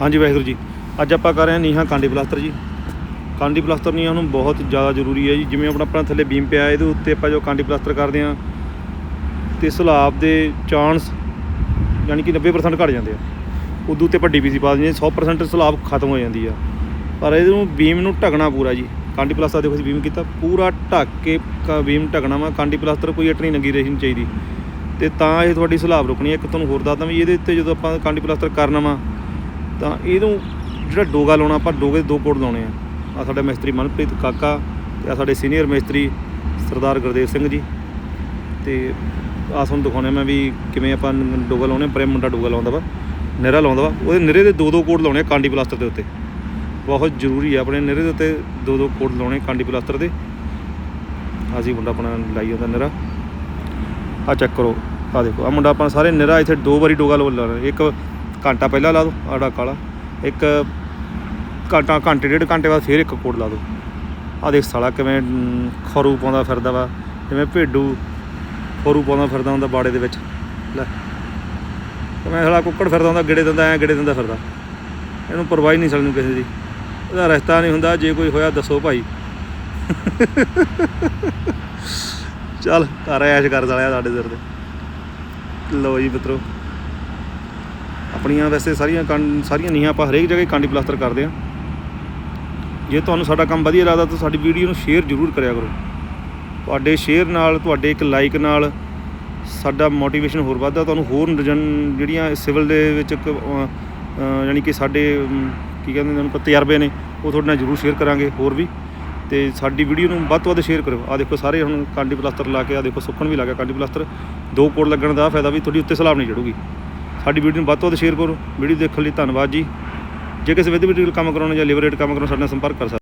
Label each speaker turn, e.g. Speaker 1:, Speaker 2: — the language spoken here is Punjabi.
Speaker 1: ਹਾਂਜੀ ਵਾਹਿਗੁਰੂ ਜੀ। ਅੱਜ ਆਪਾਂ ਕਰ ਰਹੇ ਹਾਂ ਨੀਹਾਂ ਕਾਂਡੀ ਪਲਾਸਟਰ ਜੀ। ਕਾਂਡੀ ਪਲਾਸਟਰ ਨੀਹਾਂ ਨੂੰ ਬਹੁਤ ਜ਼ਿਆਦਾ ਜ਼ਰੂਰੀ ਹੈ ਜੀ। ਜਿਵੇਂ ਆਪਣਾ ਆਪਣਾ ਥੱਲੇ ਬੀਮ ਪਿਆ, ਇਹਦੇ ਉੱਤੇ ਆਪਾਂ ਜੋ ਕਾਂਡੀ ਪਲਾਸਟਰ ਕਰਦੇ ਹਾਂ, ਤੇ ਸਲਾਬ ਦੇ ਚਾਂਸ ਯਾਨੀ ਕਿ 90% ਘਟ ਜਾਂਦੇ ਆ। ਉਦੋਂ ਉੱਤੇ ਆਪਾਂ ਡੀਪੀਸੀ ਪਾ ਦਿੰਦੇ ਹਾਂ 100% ਸਲਾਬ ਖਤਮ ਹੋ ਜਾਂਦੀ ਆ। ਪਰ ਇਹਦੇ ਨੂੰ ਬੀਮ ਨੂੰ ਢਕਣਾ ਪੂਰਾ ਜੀ। ਕਾਂਡੀ ਪਲਾਸਟਰ ਦੇਖੋ ਅਸੀਂ ਬੀਮ ਕੀਤਾ, ਪੂਰਾ ਢੱਕ ਕੇ ਕ- ਬੀਮ ਢਕਣਾ ਵਾ। ਕਾਂਡੀ ਪਲਾਸਟਰ ਕੋਈ ਅਟਣੀ ਨੰਗੀ ਰਹਿਣੀ ਚਾਹੀਦੀ। ਤੇ ਤਾਂ ਇਹ ਤੁਹਾਡੀ ਸਲਾਬ ਰੁਕਣੀ ਹੈ ਇੱਕ ਤੁਹਾਨੂੰ ਹੋਰ ਦੱਸਦਾ ਵੀ ਇਹਦੇ ਉੱਤੇ ਜਦੋਂ ਆਪਾਂ ਕਾਂਡੀ ਪਲਾਸਟਰ ਕਰਨਾ ਵਾ ਤਾਂ ਇਹਨੂੰ ਜਿਹੜਾ ਡੋਗਾ ਲਾਉਣਾ, ਆਪਾਂ ਡੋਗੇ ਦੇ ਦੋ ਕੋਡ ਲਾਉਣੇ ਆ। ਆ ਸਾਡਾ ਮਿਸਤਰੀ ਮਨਪ੍ਰੀਤ ਕਾਕਾ ਤੇ ਆ ਸਾਡੇ ਸੀਨੀਅਰ ਮਿਸਤਰੀ ਸਰਦਾਰ ਗੁਰਦੇਵ ਸਿੰਘ ਜੀ। ਤੇ ਆ ਤੁਹਾਨੂੰ ਦਿਖਾਉਣੇ ਮੈਂ ਵੀ ਕਿਵੇਂ ਆਪਾਂ ਡੋਗਾ ਲਾਉਣੇ ਪਰੇ ਮੁੰਡਾ ਡੋਗਾ ਲਾਉਂਦਾ ਵਾ, ਨਿਰਾ ਲਾਉਂਦਾ ਵਾ। ਉਹਦੇ ਨਿਰੇ ਦੇ ਦੋ ਦੋ ਕੋਡ ਲਾਉਣੇ ਆ ਕਾਂਡੀ ਪਲਾਸਟਰ ਦੇ ਉੱਤੇ। ਬਹੁਤ ਜ਼ਰੂਰੀ ਆ, ਆਪਣੇ ਨਿਰੇ ਦੇ ਉੱਤੇ ਦੋ ਦੋ ਕੋਟ ਲਾਉਣੇ ਕਾਂਡੀ ਪਲਾਸਟਰ ਦੇ। ਅਸੀਂ ਮੁੰਡਾ ਆਪਣਾ ਲਾਈ ਜਾਂਦਾ ਨਿਰਾ। ਆ ਚੈੱਕ ਕਰੋ। ਆ ਦੇਖੋ ਆ ਮੁੰਡਾ ਆਪਾਂ ਸਾਰੇ ਨਿਰਾ ਇੱਥੇ ਦੋ ਵਾਰੀ ਡੋਗਾ ਲਾ ਲਾਉਣਾ ਇੱਕ ਘੰਟਾ ਪਹਿਲਾਂ ਲਾ ਦੋ ਆੜਾ ਕਾਲਾ ਇੱਕ ਘੰਟਾ, ਘੰਟੇ, ਡੇਢ ਘੰਟੇ ਬਾਅਦ ਫਿਰ ਇੱਕ ਕੋਡ ਲਾ ਦੋ। ਆ ਦੇਖ ਸਾਲਾ ਕਿਵੇਂ ਖਰੂ ਪਾਉਂਦਾ ਫਿਰਦਾ ਵਾ ਜਿਵੇਂ ਭੇਡੂ ਖਰੂ ਪਾਉਂਦਾ ਫਿਰਦਾ ਹੁੰਦਾ ਬਾੜੇ ਦੇ ਵਿੱਚ। ਲੈ, ਕਿਵੇਂ ਸਾਲਾ ਕੁੱਕੜ ਫਿਰਦਾ ਹੁੰਦਾ, ਗਿੜੇ ਦਿੰਦਾ, ਐ ਗਿੜੇ ਦਿੰਦਾ ਫਿਰਦਾ। ਇਹਨੂੰ ਪਰਵਾਹੀ ਨਹੀਂ ਸਾਨੂੰ ਕਿਸੇ ਦੀ। ਇਹਦਾ ਰਸਤਾ ਨਹੀਂ ਹੁੰਦਾ, ਜੇ ਕੋਈ ਹੋਇਆ ਦੱਸੋ ਭਾਈ। ਚੱਲ, ਘਰ ਐਸ਼ ਕਰ ਸਾਲਿਆ ਸਾਡੇ ਸਿਰ ਤੇ। ਲਓ ਜੀ ਮਿੱਤਰੋ। ਆਪਣੀਆਂ ਵੈਸੇ ਸਾਰੀਆਂ ਕੰ- ਸਾਰੀਆਂ ਨਹੀਂ ਆਪਾਂ ਹਰੇਕ ਜਗ੍ਹਾ ਕਾਂਡੀ ਪਲਾਸਟਰ ਕਰਦੇ ਆ ਜੇ ਤੁਹਾਨੂੰ ਸਾਡਾ ਕੰਮ ਵਧੀਆ ਲੱਗਦਾ ਤਾਂ ਸਾਡੀ ਵੀਡੀਓ ਨੂੰ ਸ਼ੇਅਰ ਜ਼ਰੂਰ ਕਰਿਆ ਕਰੋ। ਤੁਹਾਡੇ ਸ਼ੇਅਰ ਨਾਲ ਤੁਹਾਡੇ ਇੱਕ ਲਾਈਕ ਨਾਲ ਸਾਡਾ ਮੋਟੀਵੇਸ਼ਨ ਹੋਰ ਵੱਧਦਾ ਤੁਹਾਨੂੰ ਹੋਰ ਜਿਹੜੀਆਂ ਸਿਵਲ ਦੇ ਵਿੱਚ ਇੱਕ, ਯਾਨੀ ਕਿ ਸਾਡੇ ਕੀ ਕਹਿੰਦੇ ਨੇ ਉਹਨੂੰ ਤਜਰਬੇ ਨੇ ਉਹ ਤੁਹਾਡੇ ਨਾਲ ਜ਼ਰੂਰ ਸ਼ੇਅਰ ਕਰਾਂਗੇ ਹੋਰ ਵੀ। ਤੇ ਸਾਡੀ ਵੀਡੀਓ ਨੂੰ ਵੱਧ ਤੋਂ ਵੱਧ ਸ਼ੇਅਰ ਕਰੋ ਆ ਦੇਖੋ ਸਾਰੇ ਹੁਣ ਕਾਂਡੀ ਪਲਾਸਟਰ ਲਾ ਕੇ ਆ ਦੇਖੋ ਸੁੱਕਣ ਵੀ ਲੱਗਾ ਕਾਂਡੀ ਪਲਾਸਟਰ। ਦੋ ਕੋਡ ਲੱਗਣ ਦਾ ਫਾਇਦਾ ਵੀ ਤੁਹਾਡੀ ਉੱਤੇ ਸਲਾਬ ਨਹੀਂ ਚੜੂਗੀ ਸਾਡੀ ਵੀਡੀਓ ਨੂੰ ਵੱਧ ਤੋਂ ਵੱਧ ਸ਼ੇਅਰ ਕਰੋ। ਵੀਡੀਓ ਦੇਖਣ ਲਈ ਧੰਨਵਾਦ ਜੀ। ਜੇ ਕਿਸੇ ਵਿਧੀ ਵਿੱਚ ਕੰਮ ਕਰਾਉਣਾ ਜਾਂ ਲਿਬਰੇਟ ਕੰਮ ਕਰਾਉਣਾ, ਸਾਡੇ ਨਾਲ ਸੰਪਰਕ ਕਰ ਸਕਦੇ